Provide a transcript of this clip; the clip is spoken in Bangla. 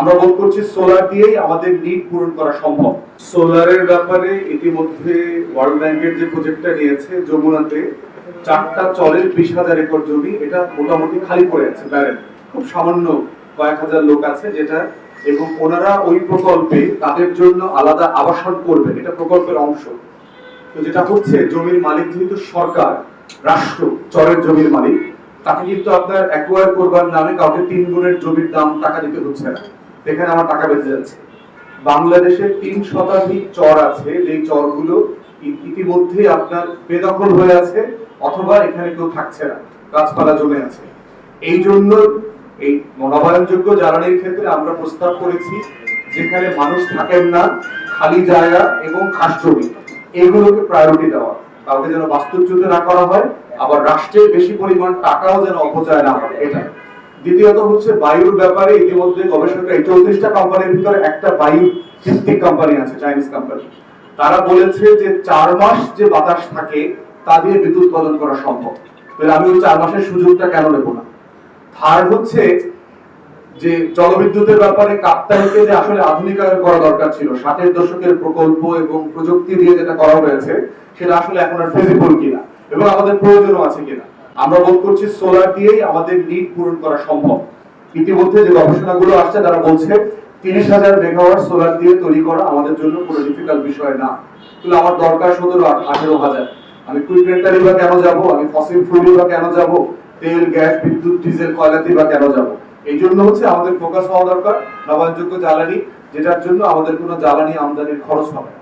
আমরা বোধ করছি সোলার দিয়েই আমাদের নিড পূরণ করা সম্ভব। সোলারের ব্যাপারে ইতিমধ্যে ওয়ার্ল্ড ব্যাংকের যে প্রজেক্টটা নিয়েছে যমুনাতে, চারটা চলের বিশ হাজার একর জমি, এটা মোটামুটি খালি পড়ে আছে ব্যারেন খুব সামান্য কয়েক হাজার লোক আছে যেটা, এবং ওনারা ওই প্রকল্পে তাদের জন্য আলাদা আবাসন করবেন, এটা প্রকল্পের অংশ। তো যেটা হচ্ছে, জমির মালিক যেহেতু সরকার, রাষ্ট্র, চরের জমির মালিক, তাকে কিন্তু আপনার অ্যাকোয়ার করবার নামে কাউকে তিন গুণের জমির দাম টাকা দিতে হচ্ছে না। এখানে আমার টাকা বেঁচে যাচ্ছে। বাংলাদেশে তিন শতাধিক চর আছে, যেই চরগুলো ইতিমধ্যেই আপনার বেদখল হয়ে আছে, অথবা এখানে কেউ থাকছে না, গাছপালা জমে আছে। এই জন্য এই নবায়নযোগ্য জ্বালানির ক্ষেত্রে আমরা প্রস্তাব করেছি, যেখানে মানুষ থাকেন না, খালি জায়গা এবং খাস জমি। এগুলোকে প্রায়োরিটি দেওয়া। কাউকে যেন বাস্তুচ্যুত না করা হয়, আবার রাষ্ট্রের বেশি পরিমাণ টাকাও যেন অপচয় না হয় এটা দ্বিতীয়ত হচ্ছে বায়ুর ব্যাপারে ইতিমধ্যে গবেষকরা এই চৌত্রিশটা কোম্পানির ভিতরে একটা বায়ু ভিত্তিক কোম্পানি আছে চাইনিজ কোম্পানি তারা বলেছে যে চার মাস যে বাতাস থাকে, তা দিয়ে বিদ্যুৎ উৎপাদন করা সম্ভব। তাহলে আমি ওই চার মাসের সুযোগটা কেন নেব না? থার্ড হচ্ছে যে জলবিদ্যুতের ব্যাপারে কাপ্তাইকে যে আসলে আধুনিকায়ন করা দরকার ছিল, ষাটের দশকের প্রকল্প এবং প্রযুক্তি দিয়ে যেটা করা হয়েছে, সেটা আসলে এখন আর ফেজিবল কিনা, এবং আমাদের প্রয়োজনও আছে কিনা। আমরা বোধ করছি সোলার দিয়েই আমাদের নিড পূরণ করা সম্ভব। ইতিমধ্যে যে গবেষণাগুলো আসছে, তারা বলছে তিরিশ হাজার মেগাওয়াট সোলার দিয়ে তৈরি করা আমাদের জন্য কোনো ডিফিকাল্ট বিষয় না। তাহলে আমার দরকার সতেরো আঠেরো হাজার। আমি কুইক রেন্টালি বা কেন যাব? আমি ফসিল ফুয়েলি বা কেন যাব? তেল, গ্যাস, বিদ্যুৎ, ডিজেল, কয়লাতে বা কেন যাব? এই জন্য হচ্ছে আমাদের ফোকাস হওয়া দরকার। নবায়নযোগ্য জ্বালানি, যেটার জন্য আমাদের কোনো জ্বালানি আমদানির খরচ হবে